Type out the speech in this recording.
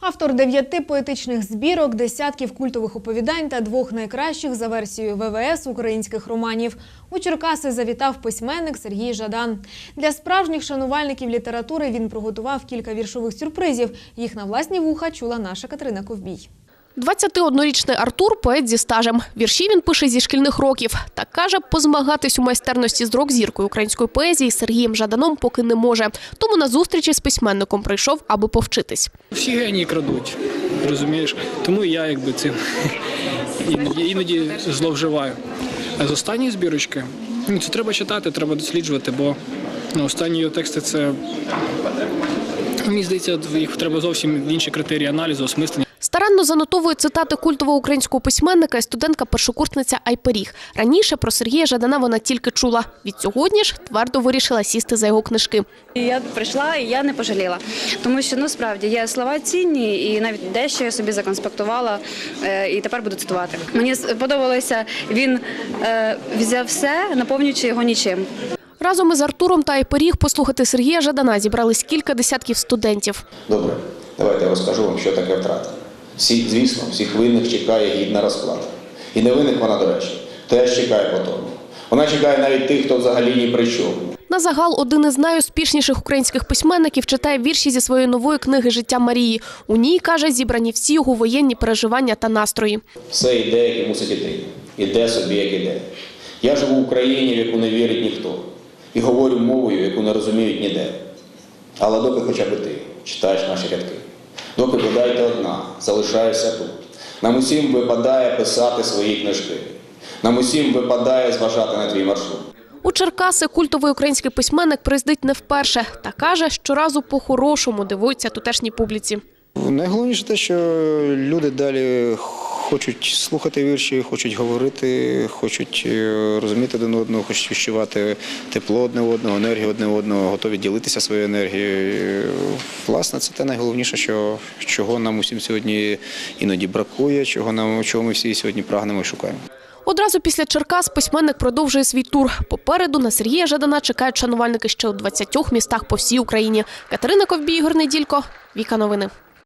Автор дев'яти поетичних збірок, десятків культових оповідань та двох найкращих за версією ВВС українських романів. У Черкаси завітав письменник Сергій Жадан. Для справжніх шанувальників літератури він приготував кілька віршових сюрпризів. Їх на власні вуха чула наша Катерина Ковбій. 21-річний Артур – поет зі стажем. Вірші він пише зі шкільних років. Та каже, позмагатись у майстерності з рок-зіркою української поезії Сергієм Жаданом поки не може. Тому на зустрічі з письменником прийшов, аби повчитись. Всі генії крадуть, розумієш? Тому я якби цим іноді, іноді зловживаю. А з останньої збірочки ну, це треба читати, треба досліджувати, бо ну, останні його тексти це. Мені здається, їх треба зовсім інші критерії аналізу, осмислення. Старанно занотовує цитати культового українського письменника і студентка-першокурсниця Айперіг. Раніше про Сергія Жадана вона тільки чула. Від сьогодні ж твердо вирішила сісти за його книжки. Я прийшла і я не пожаліла, тому що ну справді є слова цінні, і навіть дещо я собі законспектувала е, і тепер буду цитувати. Мені сподобалося, він е, взяв все, наповнюючи його нічим. Разом із Артуром та Айперіг послухати Сергія Жадана зібрались кілька десятків студентів. Добре, давайте я розкажу вам, що таке втрата. Всі, звісно, всіх винних чекає гідна розплата. І не винних вона, до речі, теж чекає потім. Вона чекає навіть тих, хто взагалі ні при чому. На загал один із найуспішніших українських письменників читає вірші зі своєї нової книги Життя Марії. У ній каже зібрані всі його воєнні переживання та настрої. Все йде і мусить іти. Іде собі, як іде. Я живу в Україні, в яку не вірить ніхто, і говорю мовою, яку не розуміють ніде. Але доки хоча б ти читаєш наші рядки, доки бодай ти одна, залишаєшся тут. Нам усім випадає писати свої книжки. Нам усім випадає зважати на твій маршрут. У Черкаси культовий український письменник приїздить не вперше та каже, щоразу по-хорошому дивується тутешній публіці. Найголовніше те, що люди далі хочуть слухати вірші, хочуть говорити, хочуть е, розуміти один одного, хочуть відчувати тепло одне одного, енергію одне одного, готові ділитися своєю енергією. Власне, це те найголовніше, що, чого нам усім сьогодні іноді бракує, чого нам чого ми всі сьогодні прагнемо і шукаємо. Одразу після Черкас письменник продовжує свій тур. Попереду на Сергія Жадана чекають шанувальники ще у 20 містах по всій Україні. Катерина Ковбій, Ігор Неділько, Віка Новини.